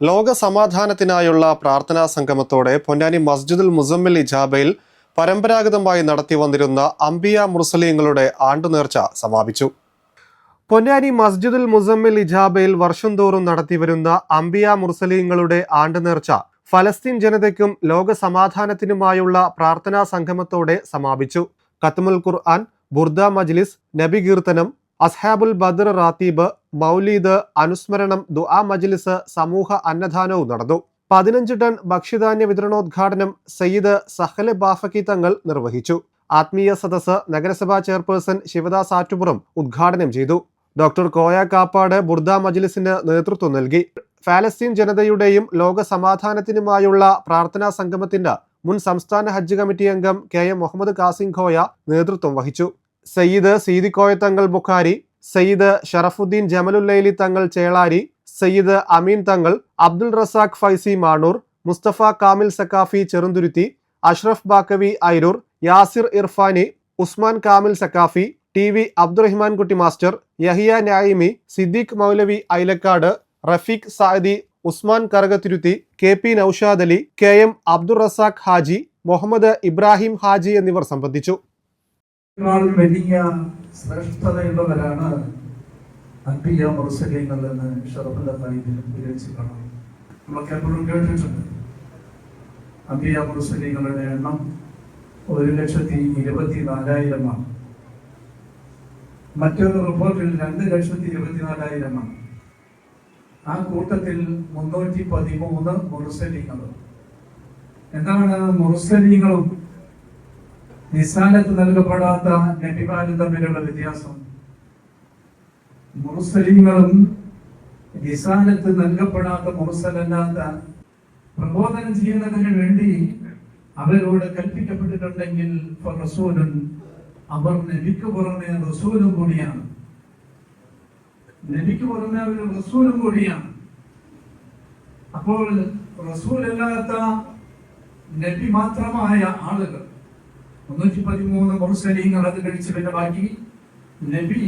ലോക സമാധാനത്തിനായുള്ള പ്രാർത്ഥനാ സംഗമത്തോടെ പൊന്നാനി മസ്ജിദുൽ മുസമ്മിൽ ഇജാബയിൽ പരമ്പരാഗതമായി നടത്തി വന്നിരുന്ന അംബിയ മുർസലീങ്ങളുടെ ആണ്ടുനേർച്ച സമാപിച്ചു. പൊന്നാനി മസ്ജിദുൽ മുസമ്മിൽ ഇജാബയിൽ വർഷം തോറും നടത്തിവരുന്ന അംബിയ മുർസലീങ്ങളുടെ ആണ്ടുനേർച്ച ഫലസ്തീൻ ജനതയ്ക്കും ലോക സമാധാനത്തിനുമായുള്ള പ്രാർത്ഥനാ സംഗമത്തോടെ സമാപിച്ചു. ഖത്മുൽ ഖുർആൻ ബുർദ മജ്ലിസ് നബി കീർത്തനം അസ്ഹാബുൽ ബദർ റാത്തീബ് മൗലീദ് അനുസ്മരണം ദുആ മജ്ലിസ് സമൂഹ അന്നദാനവും നടന്നു. പതിനഞ്ച് ടൺ ഭക്ഷ്യധാന്യ വിതരണോദ്ഘാടനം സയ്യിദ് സഹൽ ബാഫക്കി തങ്ങൾ നിർവഹിച്ചു. ആത്മീയ സദസ് നഗരസഭാ ചെയർപേഴ്സൺ ശിവദാസ് ആറ്റുപുറം ഉദ്ഘാടനം ചെയ്തു. ഡോക്ടർ കോയ കാപ്പാട് ബുർദ മജ്ലിസിന് നേതൃത്വം നൽകി. ഫാലസ്തീൻ ജനതയുടെയും ലോക സമാധാനത്തിനുമായുള്ള പ്രാർത്ഥനാ സംഗമത്തിന്റെ മുൻ സംസ്ഥാന ഹജ്ജ് കമ്മിറ്റി അംഗം കെ എം മുഹമ്മദ് കാസിം ഖോയ നേതൃത്വം വഹിച്ചു. സയ്യിദ് സീദിക്കോയ തങ്ങൾ ബുഖാരി സയ്യിദ് ഷറഫുദ്ദീൻ ജമലുല്ലൈലി തങ്ങൾ Chelari Sayyid Ameen Thangal Abdul Razak Faizy Manur Mustafa Kamil Saqafi Cheruthuruthy Ashraf Baqavi Airur Yasir Irfani Usman Kamil Saqafi T V Abdurahiman Kutty master Yahya Naimi Siddique Moulavi Ailakkad Rafeeq Sadi Usman Karakathiruthi K P Noushad Ali K M Abdul Razak Haji Muhammad Ibrahim Haji എന്നിവർ സംബന്ധിച്ചു. ഇതിനേക്കാൾ വലിയ ശ്രേഷ്ഠതയുള്ളവരാണ് അൻപിയ മുറസലിങ്ങൾ എന്ന് ഷറഫുല്ലായി വിവരിച്ചു കാണാം നമ്മളൊക്കെ എപ്പോഴും കേട്ടിട്ടുണ്ട്. അമ്പിയ മുറസലിങ്ങളുടെ എണ്ണം ഒരു ലക്ഷത്തി ഇരുപത്തി നാലായിരമാണ് മറ്റൊരു റിപ്പോർട്ടിൽ രണ്ട് ലക്ഷത്തി ഇരുപത്തിനാലായിരമാണ് ആ കൂട്ടത്തിൽ മുന്നൂറ്റി പതിമൂന്ന് മുറസലിങ്ങളും എന്താണ് മുറസലിങ്ങളും നിസാനത്ത് നൽകപ്പെടാത്ത നബിമാരും തമ്മിലുള്ള വ്യത്യാസം. മുറുസലിങ്ങളും നിസാനത്ത് നൽകപ്പെടാത്ത മുറുസലല്ലാത്ത പ്രബോധനം ചെയ്യുന്നതിന് വേണ്ടി അവരോട് കൽപ്പിക്കപ്പെട്ടിട്ടുണ്ടെങ്കിൽ റസൂലും അവർ നബിക്ക് പുറമെ റസൂലും കൂടിയാണ്. നബിക്ക് പുറമെ അവർ റസൂലും കൂടിയാണ്. അപ്പോൾ റസൂലല്ലാത്ത നബി മാത്രമായ ആളുകൾ മുന്നൂറ്റി പതിമൂന്ന് മുർസലീങ്ങൾ അത് കഴിച്ച് പിന്നെ ബാക്കി നബി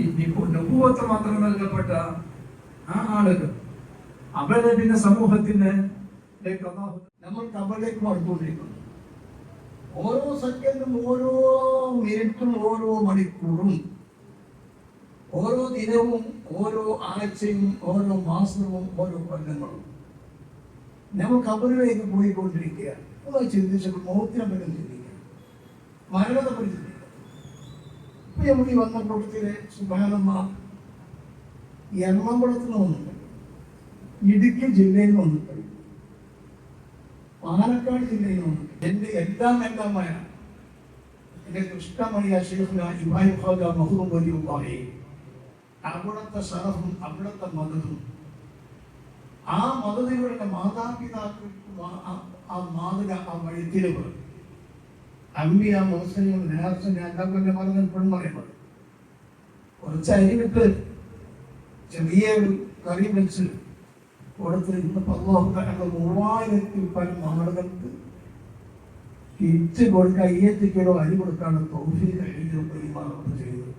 നബുവത്ത് മാത്രം നൽകപ്പെട്ട ആ ആളുകൾ അവരെ പിന്നെ സമൂഹത്തിന് നമ്മൾ കബറിലേക്ക് മടുത്തുകൊണ്ടിരിക്കുന്നു ഓരോ സെക്കൻഡും ഓരോ മിനിറ്റും ഓരോ മണിക്കൂറും ഓരോ ദിനവും ഓരോ ആഴ്ചയും ഓരോ മാസവും ഓരോ കൊല്ലങ്ങളും നമ്മൾ കബറിലേക്ക് പോയിക്കൊണ്ടിരിക്കുകയാണ്. ഒന്ന് ചിന്തിച്ചപ്പോൾ പറ്റി ചിന്തിക്കുക. മരണത്തെ പരിചയം ഈ വന്ന കൂട്ടത്തിലെ സുബാനമ്മ എറണാകുളത്ത് നിന്ന് വന്നിട്ടുണ്ട് ഇടുക്കി ജില്ലയിൽ നിന്ന് വന്നിട്ടുണ്ട് പാലക്കാട് ജില്ലയിൽ നിന്ന് വന്നിട്ടുണ്ട് എന്റെ എല്ലാം എല്ലാമായ എന്റെ കൃഷ്ണമണിയ ഷെയ്ഖുന ഇബ്രാഹിം ഖാജ മഹ്റൂം വലിയുള്ളാഹി. അവിടുത്തെ ഷറഫും അവിടുത്തെ മതവും ആ മതതയുടെ മാതാപിതാക്കൾക്ക് ആ മാതൃക ആ വഴിത്തിരിവ് അമ്പിയ മുസ്ലിങ്ങൾ നേരത്തെ ഞാൻ തന്നെ പറഞ്ഞ ഇപ്പോഴും പറയുമ്പോൾ കുറച്ച് അരിവിട്ട് ചെറിയ ഒരു കറി വെച്ച് കൊടുത്ത് ഇന്ന് പതിനാറ് മൂവായിരത്തി പല ആളുകൾക്ക് തിരിച്ച് കൊടുക്കുക അയ്യത്തി കിലോ അരി കൊടുക്കാണ് തോഫി കഴിഞ്ഞ ചെയ്തത്.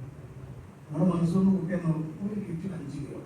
നമ്മുടെ മനസ്സൊന്നും കുട്ടിയാൽ ഒരു കിറ്റ് അഞ്ച് കിലോ.